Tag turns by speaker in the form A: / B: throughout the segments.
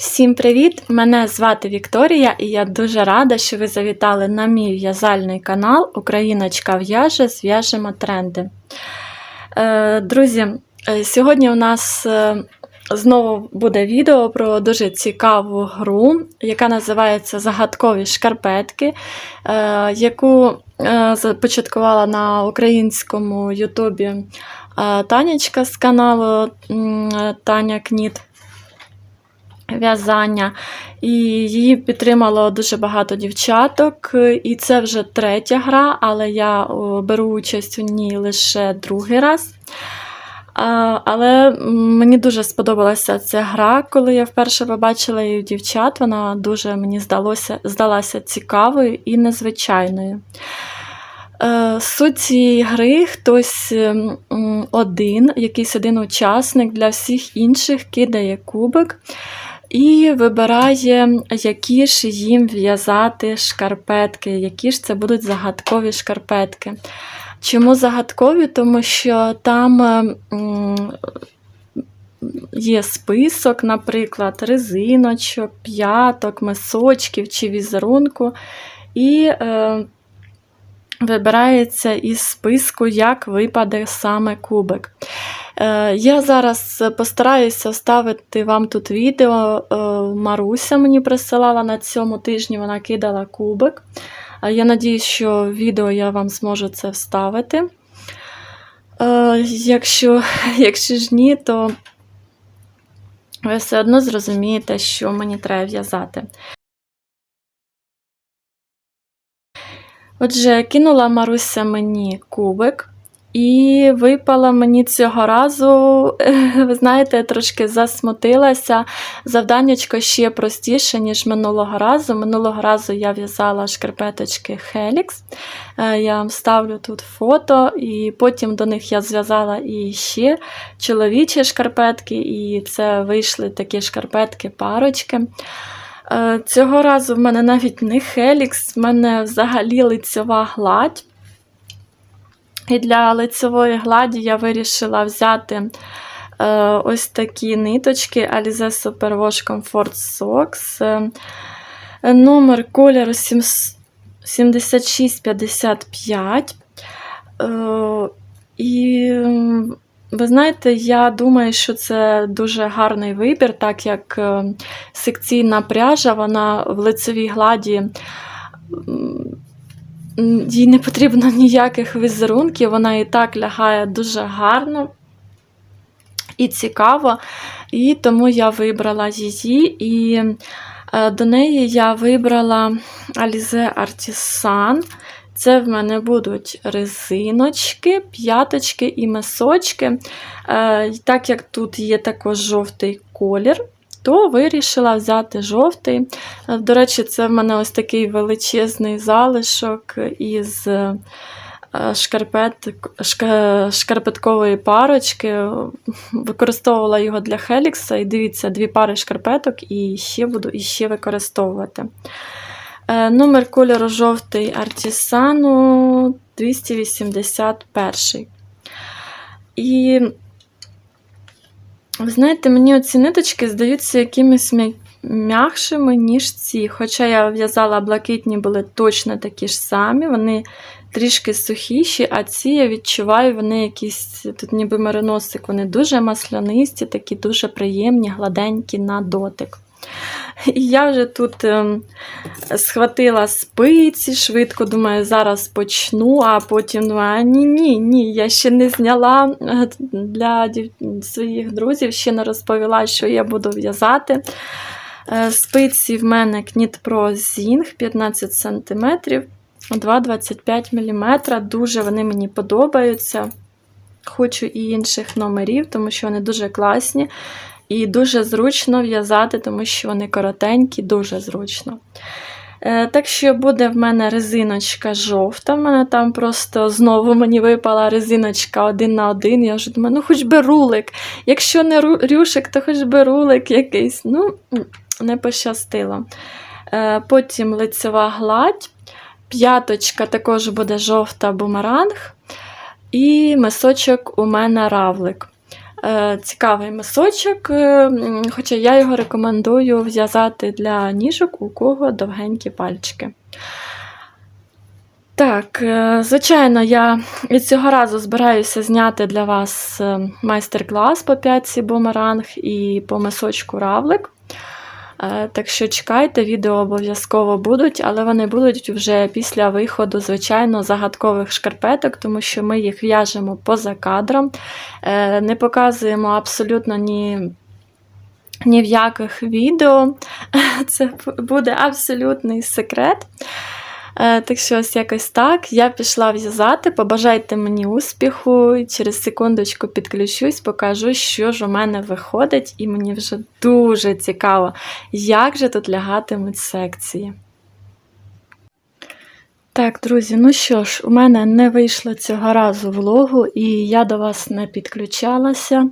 A: Всім привіт! Мене звати Вікторія, і я дуже рада, що ви завітали на мій в'язальний канал Україночка в'яже, зв'яжемо тренди. Е, Друзі, е, сьогодні у нас е, знову буде відео про дуже цікаву гру, яка називається Загадкові шкарпетки, яку започаткувала на українському Ютубі Танечка з каналу Таня Кніт в'язання, і її підтримало дуже багато дівчаток. І це вже третя гра, але я беру участь у ній лише другий раз. Але мені дуже сподобалася ця гра, коли я вперше побачила її у дівчат. Вона дуже мені здалося, здалася цікавою і незвичайною. Е, Суть цієї гри хтось один, якийсь один учасник для всіх інших кидає кубик і вибирає, які ж їм в'язати шкарпетки, які ж це будуть загадкові шкарпетки. Чому загадкові? Тому що там е, є список, наприклад, резиночок, п'яток, мисочків чи візерунку. І е, вибирається із списку, як випаде саме кубик. Е, Я зараз постараюся вставити вам тут відео. Е, Маруся мені присилала на цьому тижні, вона кидала кубик. Я надіюсь, що відео я вам зможу це вставити. Е, Якщо, якщо ж ні, то ви все одно зрозумієте, що мені треба в'язати. Отже, кинула Маруся мені кубик, і випала мені цього разу, ви знаєте, трошки засмутилася. Завданнячко ще простіше, ніж минулого разу. Минулого разу я в'язала шкарпеточки Helix. Е, Я вам ставлю тут фото, і потім до них я зв'язала і ще чоловічі шкарпетки, і це вийшли такі шкарпетки-парочки. Е, Цього разу в мене навіть не Helix, в мене взагалі лицьова гладь. І для лицевої гладі я вирішила взяти е, ось такі ниточки Alize Superwash Comfort Socks. Е, номер кольору 7 7655. Е, і ви знаєте, я думаю, що це дуже гарний вибір, так як е, секційна пряжа, вона в лицевій гладі. Їй не потрібно ніяких візерунків, вона і так лягає дуже гарно і цікаво. І тому я вибрала її. І е, до неї я вибрала Alize Artisan. Це в мене будуть резиночки, п'яточки і мисочки. Е, Так як тут є також жовтий колір, то вирішила взяти жовтий. Е, До речі, це в мене ось такий величезний залишок із е, шкарпет, шкарпеткової парочки. Використовувала його для Хелікса. І дивіться, дві пари шкарпеток і ще буду і ще використовувати. Е, Номер кольору жовтий Артісану 281. І ви знаєте, мені оці ниточки здаються якимись м'я- м'якшими, ніж ці. Хоча я в'язала блакитні, були точно такі ж самі, вони трішки сухіші, а ці я відчуваю, вони якісь, тут ніби мериносик, вони дуже маслянисті, такі дуже приємні, гладенькі на дотик. І я вже тут ем, схватила спиці, швидко думаю, зараз почну, а потім думаю, ні, ні, ні, я ще не зняла е, для своїх друзів, ще не розповіла, що я буду в'язати. Е, Спиці в мене Knit Zing 15 см, 2,25 мм. Дуже вони мені подобаються. Хочу і інших номерів, тому що вони дуже класні. І дуже зручно в'язати, тому що вони коротенькі, дуже зручно. Е, Так що буде в мене резиночка жовта. В мене там просто знову мені випала резиночка один на один. Я вже думаю, ну хоч би рулик. Якщо не рюшик, то хоч би рулик якийсь. Ну, не пощастило. Е, Потім лицева гладь. П'яточка також буде жовта бумеранг. І мисочок у мене равлик. Е, Цікавий мисочок, е, хоча я його рекомендую в'язати для ніжок, у кого довгенькі пальчики. Так, е, звичайно, я від цього разу збираюся зняти для вас майстер-клас по п'ятці бумеранг і по мисочку равлик. Так що чекайте, відео обов'язково будуть, але вони будуть вже після виходу, звичайно, загадкових шкарпеток, тому що ми їх в'яжемо поза кадром, Е, не показуємо абсолютно ні. Ні в яких відео. Це буде абсолютний секрет. Е, Так що ось якось так. Я пішла в'язати. Побажайте мені успіху. Через секундочку підключусь, покажу, що ж у мене виходить, і мені вже дуже цікаво, як же тут лягатимуть секції. Так, друзі, ну що ж, у мене не вийшло цього разу влогу, і я до вас не підключалася,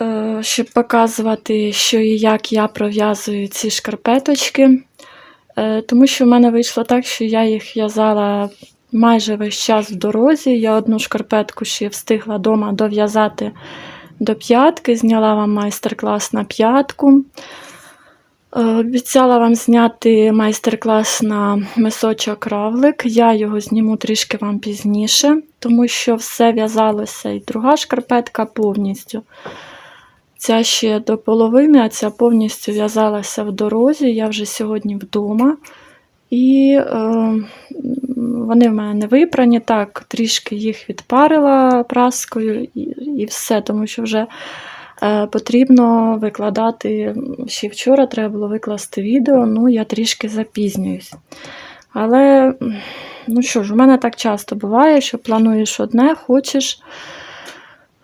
A: е, щоб показувати, що і як я пров'язую ці шкарпеточки. Е, Тому що в мене вийшло так, що я їх в'язала майже весь час в дорозі. Я одну шкарпетку ще встигла вдома дов'язати до п'ятки, зняла вам майстер-клас на п'ятку. Е, Обіцяла вам зняти майстер-клас на мисочок равлик. Я його зніму трішки вам пізніше, тому що все в'язалося і друга шкарпетка повністю. Ця ще до половини, а ця повністю в'язалася в дорозі. Я вже сьогодні вдома. І е, вони в мене не випрані. Так, трішки їх відпарила праскою і, і все, тому що вже е, потрібно викладати. Ще вчора треба було викласти відео, ну я трішки запізнююсь. Але, ну що ж, у мене так часто буває, що плануєш одне, хочеш.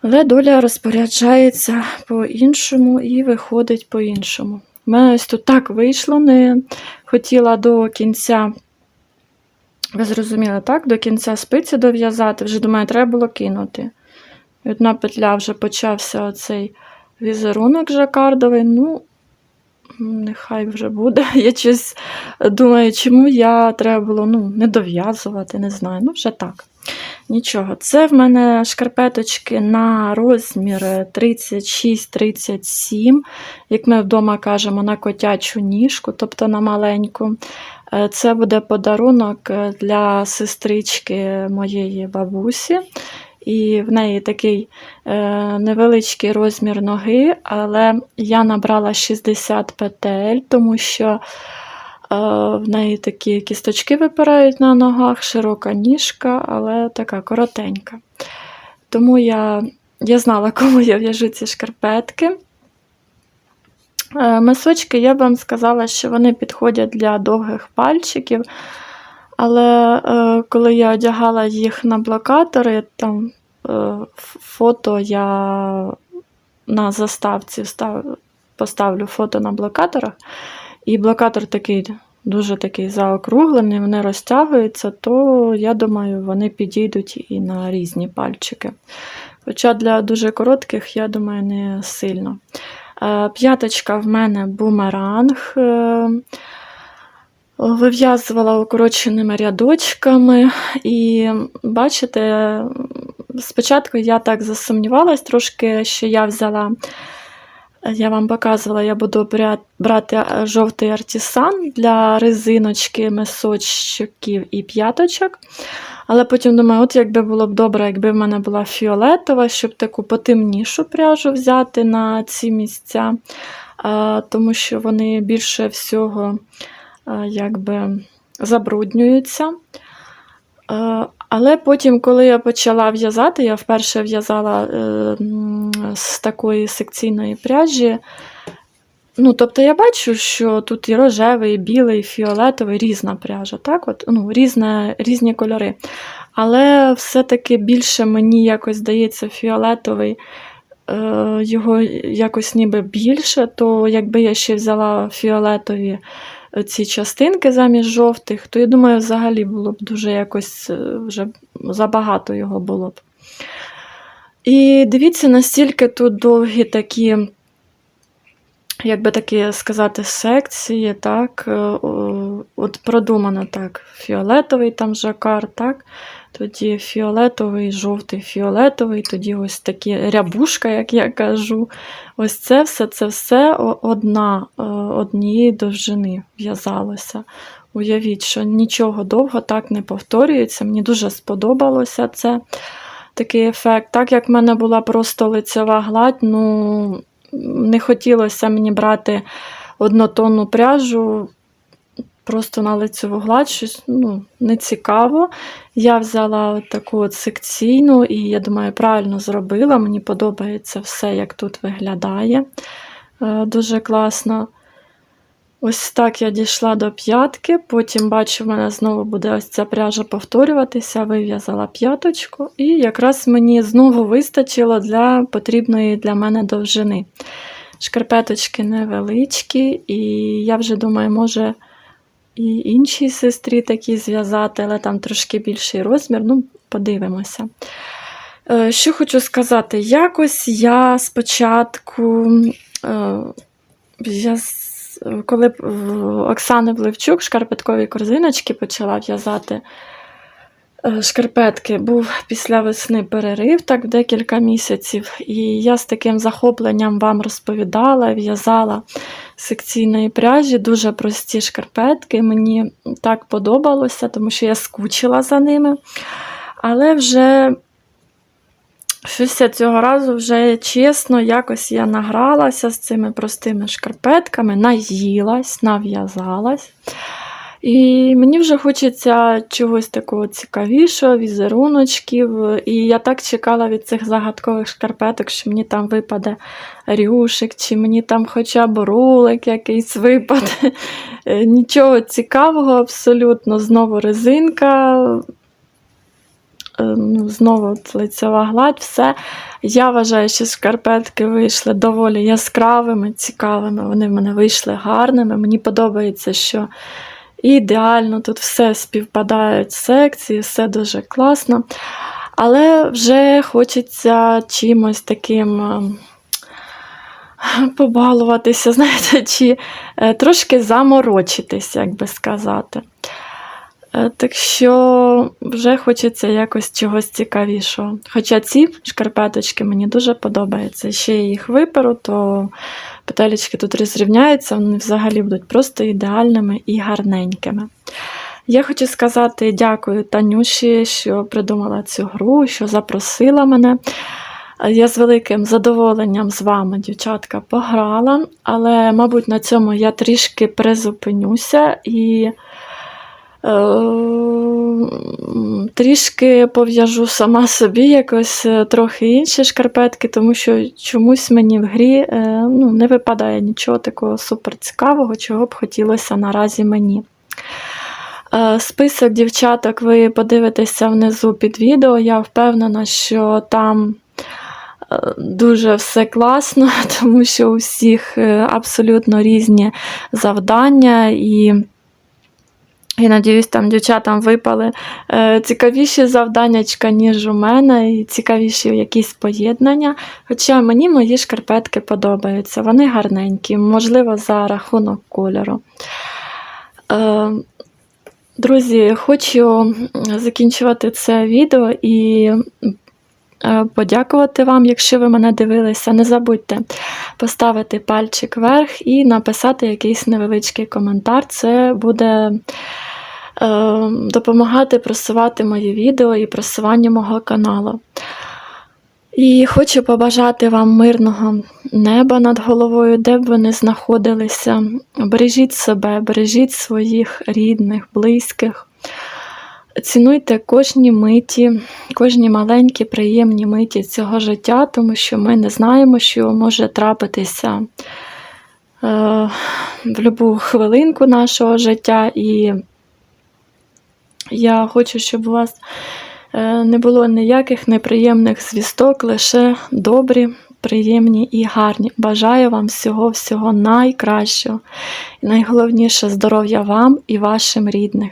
A: Але доля розпоряджається по-іншому і виходить по-іншому. У мене ось тут так вийшло, не хотіла до кінця, ви зрозуміли, так? До кінця спиці дов'язати, вже думаю, треба було кинути. І Одна петля вже почався оцей візерунок жакардовий. Ну, нехай вже буде. Я щось думаю, чому я треба було ну, не дов'язувати, не знаю. Ну, вже так. Нічого, це в мене шкарпеточки на розмір 36-37, як ми вдома кажемо, на котячу ніжку, тобто на маленьку. Е, Це буде подарунок е, для сестрички моєї бабусі. І в неї такий е, невеличкий розмір ноги, але я набрала 60 петель, тому що в неї такі кісточки випирають на ногах, широка ніжка, але така коротенька. Тому я, я знала, кому я в'яжу ці шкарпетки. Е, Мисочки, я б вам сказала, що вони підходять для довгих пальчиків. Але е, коли я одягала їх на блокатори, там е, фото я на заставці поставлю фото на блокаторах, і блокатор такий дуже такий заокруглений, вони розтягуються, то я думаю, вони підійдуть і на різні пальчики. Хоча для дуже коротких, я думаю, не сильно. Е, П'яточка в мене бумеранг. е, Вив'язувала укороченими рядочками, і бачите, спочатку я так засумнівалась трошки, що я взяла, я вам показувала, я буду брати е, жовтий артісан для резиночки, мисочків і п'яточок. Але потім думаю, от якби було б добре, якби в мене була фіолетова, щоб таку потемнішу пряжу взяти на ці місця, тому що вони більше всього якби забруднюються. Але потім, коли я почала в'язати, я вперше в'язала е, з такої секційної пряжі. Ну, тобто я бачу, що тут і рожевий, і білий, і фіолетовий, різна пряжа, так? От, ну, різне, різні кольори. Але все-таки більше мені якось здається фіолетовий, е, його якось ніби більше, то якби я ще взяла фіолетові ці частинки замість жовтих, то я думаю, взагалі було б дуже якось е, вже забагато його було б. І дивіться, настільки тут довгі такі, як би такі сказати, секції, так, е, от продумано так. Фіолетовий там жакар, так? Тоді фіолетовий, жовтий, фіолетовий, тоді ось такі рябушка, як я кажу. Ось це все це все одна, е, однієї довжини в'язалося. Уявіть, що нічого довго так не повторюється. Мені дуже сподобалося це такий ефект. Так як в мене була просто лицьова гладь, ну не хотілося мені брати однотонну пряжу. Просто на лицеву гладь щось ну, не цікаво. Я взяла от таку от секційну, і я думаю, правильно зробила. Мені подобається все, як тут виглядає. Е, Дуже класно. Ось так я дійшла до п'ятки, потім бачу, в мене знову буде ось ця пряжа повторюватися, вив'язала п'яточку, і якраз мені знову вистачило для потрібної для мене довжини. Шкарпеточки невеличкі, і я вже думаю, може і іншій сестрі такі зв'язати, але там трошки більший розмір. Ну, подивимося. Е, Що хочу сказати, якось я спочатку, е, я, коли Оксани Вливчук шкарпеткові корзиночки почала в'язати е, шкарпетки, був після весни перерив, так декілька місяців, і я з таким захопленням вам розповідала, в'язала секційної пряжі, дуже прості шкарпетки. Мені так подобалося, тому що я скучила за ними. Але вже щось цього разу вже чесно, якось я награлася з цими простими шкарпетками, наїлась, нав'язалась. І мені вже хочеться чогось такого цікавішого, візеруночків. І я так чекала від цих загадкових шкарпеток, що мені там випаде рюшик, чи мені там хоча б ролик якийсь випаде. Е, Нічого цікавого абсолютно. Знову резинка, знову от лицева гладь, все. Я вважаю, що шкарпетки вийшли доволі яскравими, цікавими. Вони в мене вийшли гарними. Мені подобається, що ідеально тут все співпадають секції, все дуже класно. Але вже хочеться чимось таким. е, Побалуватися, знаєте, чи е, трошки заморочитися, як би сказати. Е, Так що вже хочеться якось чогось цікавішого. Хоча ці шкарпеточки мені дуже подобаються. Ще я їх виперу, то петелечки тут розрівняються, вони взагалі будуть просто ідеальними і гарненькими. Я хочу сказати дякую Танюші, що придумала цю гру, що запросила мене. Я з великим задоволенням з вами, дівчатка, пограла, але, мабуть, на цьому я трішки призупинюся і трішки пов'яжу сама собі якось е, трохи інші шкарпетки, тому що чомусь мені в грі е, ну, не випадає нічого такого супер цікавого, чого б хотілося наразі мені. Е, Список дівчаток ви подивитеся внизу під відео. Я впевнена, що там е, дуже все класно, тому що у всіх е, абсолютно різні завдання і. Я надіюсь, там дівчатам випали е, цікавіші завданнячка, ніж у мене, і цікавіші якісь поєднання. Хоча мені мої шкарпетки подобаються, вони гарненькі, можливо, за рахунок кольору. Е, Друзі, хочу закінчувати це відео і подякувати вам, якщо ви мене дивилися. Не забудьте поставити пальчик вверх і написати якийсь невеличкий коментар. Це буде е, допомагати просувати мої відео і просування мого каналу. І хочу побажати вам мирного неба над головою, де б ви не знаходилися. Бережіть себе, бережіть своїх рідних, близьких. Цінуйте кожні миті, кожні маленькі, приємні миті цього життя, тому що ми не знаємо, що може трапитися е, в будь-яку хвилинку нашого життя. І я хочу, щоб у вас е, не було ніяких неприємних звісток, лише добрі, приємні і гарні. Бажаю вам всього-всього найкращого. І найголовніше здоров'я вам і вашим рідним.